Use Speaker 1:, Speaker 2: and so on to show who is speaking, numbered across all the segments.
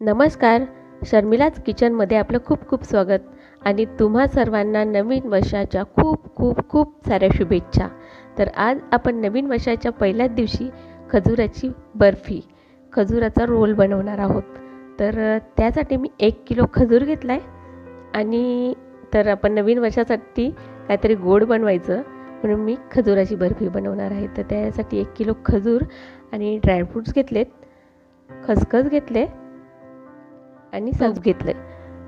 Speaker 1: नमस्कार शर्मिलाच किचनमध्ये आपलं खूप खूप स्वागत आणि तुम्हा सर्वांना नवीन वर्षाच्या खूप खूप खूप साऱ्या शुभेच्छा. तर आज आपण नवीन वर्षाच्या पहिल्याच दिवशी खजुराची बर्फी खजुराचा रोल बनवणार आहोत. तर त्यासाठी मी एक किलो खजूर घेतला आहे आणि तर आपण नवीन वर्षासाठी काहीतरी गोड बनवायचं म्हणून मी खजुराची बर्फी बनवणार आहे. तर त्यासाठी एक किलो खजूर आणि ड्रायफ्रूट्स घेतलेत खसखस घेतले आणि सज घेतलं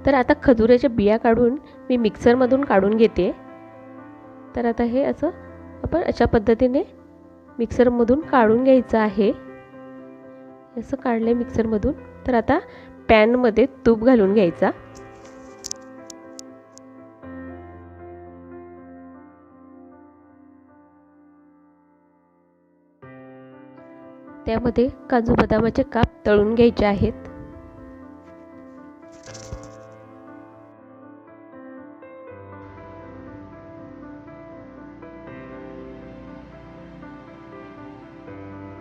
Speaker 1: तर आता खजुराच्या बिया काढून मी मिक्सरमधून काढून घेते. तर आता हे असं आपण अशा पद्धतीने मिक्सरमधून काढून घ्यायचं आहे. असं काढलं मिक्सरमधून. तर आता पॅनमध्ये तूप घालून घ्यायचा. त्यामध्ये काजू बदामाचे काप तळून घ्यायचे आहेत.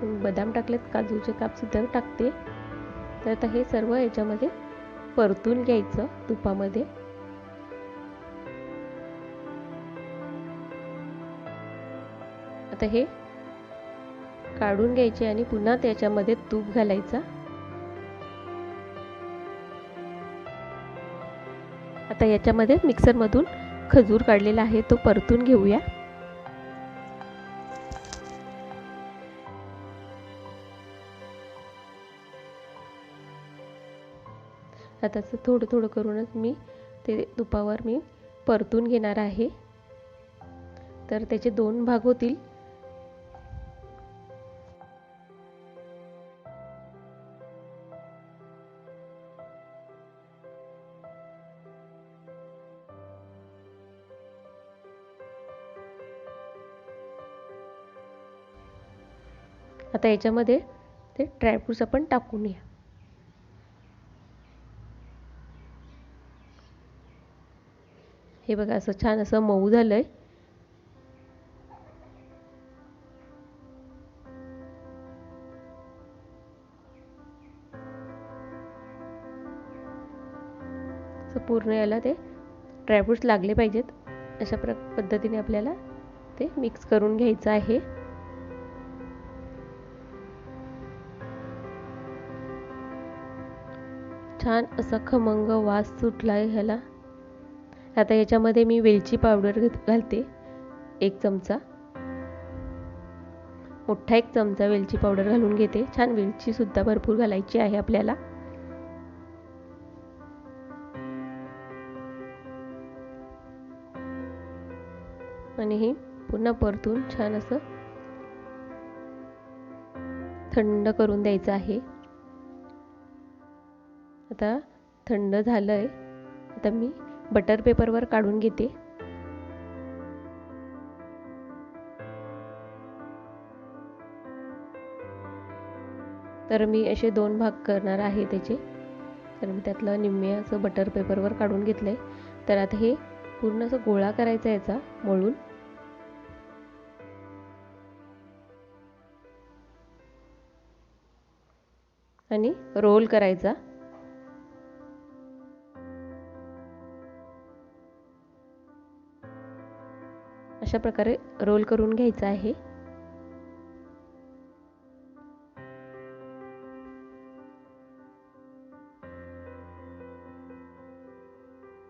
Speaker 1: बदाम टाकलेत काजूचे कापसुद्धा टाकते. तर आता हे सर्व याच्यामध्ये परतून घ्यायचं तुपामध्ये. आता हे काढून घ्यायचे आणि पुन्हा त्याच्यामध्ये तूप घालायचा. आता याच्यामध्ये मिक्सरमधून खजूर काढलेला आहे तो परतून घेऊया. आता असं थोडं थोडं करूनच मी ते तुपावर मी परतून घेणार आहे. तर त्याचे दोन भाग होतील. आता याच्यामध्ये ते ड्रायफ्रूट्स आपण टाकून या हे बघा असं छान असं मऊ झालं असं पूर्ण याला ते ड्रायफ्रूट्स लागले पाहिजेत. अशा प्र पद्धतीने आपल्याला ते मिक्स करून घ्यायचं आहे. छान असा खमंग वास सुटला आहे ह्याला. आता याच्यामध्ये मी वेलची पावडर घालते. एक चमचा. मोठा एक चमचा वेलची पावडर घालून घेते. छान वेलची सुद्धा भरपूर घालायची आहे आपल्याला. आणि हे पुन्हा परतून छान असं थंड करून द्यायचं आहे. आता थंड झालंय. आता मी बटर पेपरवर काढून घेते. तर मी असे दोन भाग करणार आहे त्याचे. तर मी त्यातलं निम्मे असं बटर पेपरवर काढून घेतलं आहे तर आता हे पूर्ण असं गोळा करायचा याचा मळून. आणि रोल करायचा. अशा प्रकारे रोल करून घ्यायचा आहे.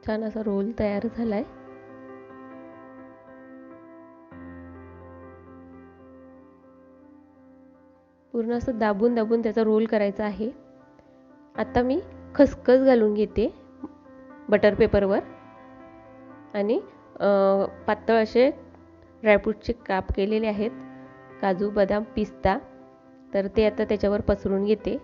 Speaker 1: छान असा रोल तयार झालाय. पूर्ण असं दाबून दाबून त्याचा रोल करायचा आहे. आता मी खसखस घालून घेते बटर पेपरवर आणि पातळ असे ड्रायफ्रूटचे काप केलेले आहेत. काजू बदाम पिस्ता. तर ते आता त्याच्यावर पसरून घेते.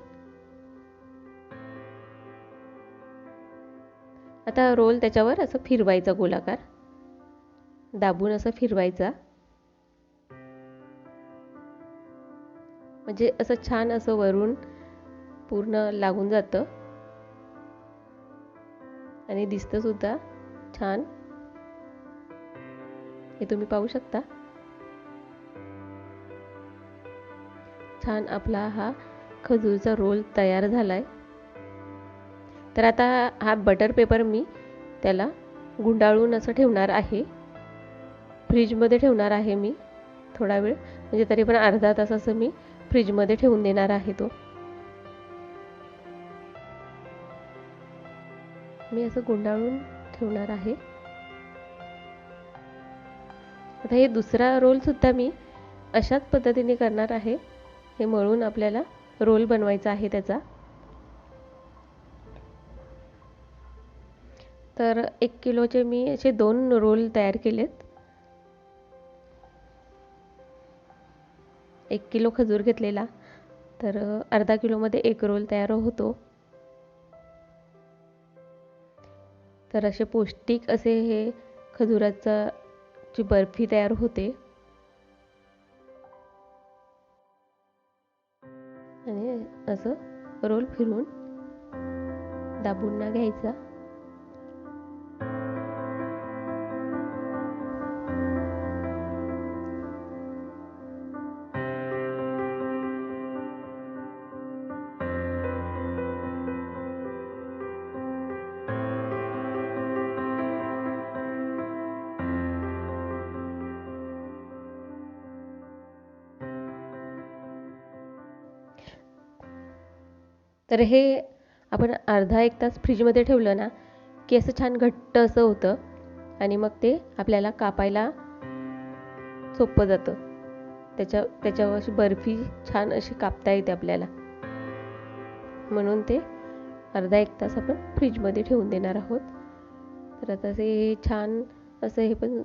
Speaker 1: आता रोल त्याच्यावर असं फिरवायचा गोलाकार. दाबून असं फिरवायचा. म्हणजे असं छान असं वरून पूर्ण लागून जातं. आणि दिसतं सुद्धा छान. हे तुम्ही पाहू शकता. छान आपला हा खजूरचा रोल तयार झालाय. तर आता हा बटर पेपर मी त्याला गुंडाळून असं ठेवणार आहे. फ्रीजमध्ये ठेवणार आहे मी थोडा वेळ. म्हणजे तरी पण अर्धा तास असं मी फ्रीजमध्ये ठेवून देणार आहे तो. मी असं गुंडाळून ठेवणार आहे. आता हे दुसरा रोलसुद्धा मी अशाच पद्धतीने करणार आहे. हे मळून आपल्याला रोल बनवायचा आहे त्याचा. तर एक किलोचे मी असे दोन रोल तयार केलेत. एक किलो खजूर घेतलेला. तर अर्धा किलोमध्ये एक रोल तयार होतो. तर असे पौष्टिक असे हे खजुराचा ची बर्फी तयार होते. आणि असं रोल फिरून दाबून ना घ्यायचा. तर हे आपण अर्धा एक तास फ्रीजमध्ये ठेवलं ना की असं छान घट्ट असं होतं आणि मग ते आपल्याला कापायला सोपं जातं. त्याच्या त्याच्यावर अशी बर्फी छान अशी कापता येते आपल्याला. म्हणून ते अर्धा एक तास आपण फ्रीजमध्ये ठेवून देणार आहोत. तर आता हे छान असं हे पण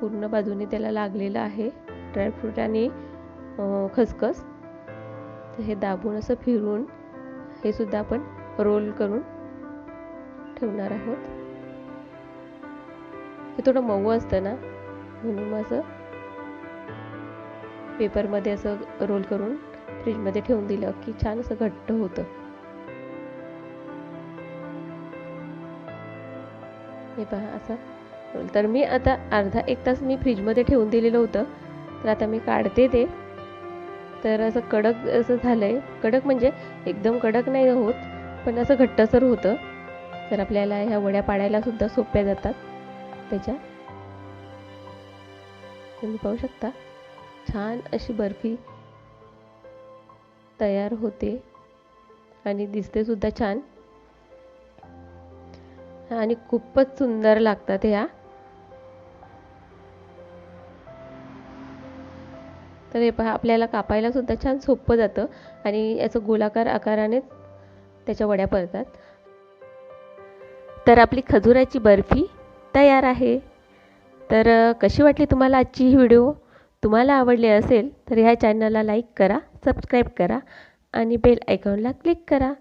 Speaker 1: पूर्ण बाजूने त्याला लागलेलं आहे ड्रायफ्रूट आणि खसखस. तर हे दाबून असं फिरून हे सुद्धा आपण रोल करून ठेवणार आहोत. हे थोडं मऊ असतं ना म्हणून मग असं पेपरमध्ये असं रोल करून फ्रीजमध्ये ठेवून दिलं की छान असं घट्ट होतं. हे पहा असं तर मी आता अर्धा एक तास मी फ्रीजमध्ये ठेवून दिलेलं होतं. तर आता मी काढते ते. तर असं कडक असं झालं आहे कडक म्हणजे एकदम कडक नाही होत पण असं घट्टसर होतं. तर आपल्याला ह्या वड्या पाडायला सुद्धा सोप्या जातात. त्याच्या. तुम्ही पाहू शकता. छान अशी बर्फी तयार होते. आणि दिसते सुद्धा छान. आणि खूपच सुंदर लागतात ह्या. तर हे पहा आपल्याला कापायला सुद्धा छान सोपं जातं आणि याचं गोलाकार आकाराने त्याच्या वड्या पडतात. तर आपली खजुराची बर्फी तयार आहे. तर कशी वाटली तुम्हाला आजची ही व्हिडिओ? तुम्हाला आवडली असेल तर ह्या चॅनलला लाईक करा सबस्क्राईब करा आणि बेल आयकॉनला क्लिक करा.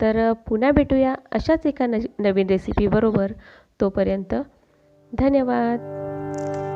Speaker 1: तर पुन्हा भेटूया अशाच एका न नवीन रेसिपीबरोबर तोपर्यंत धन्यवाद.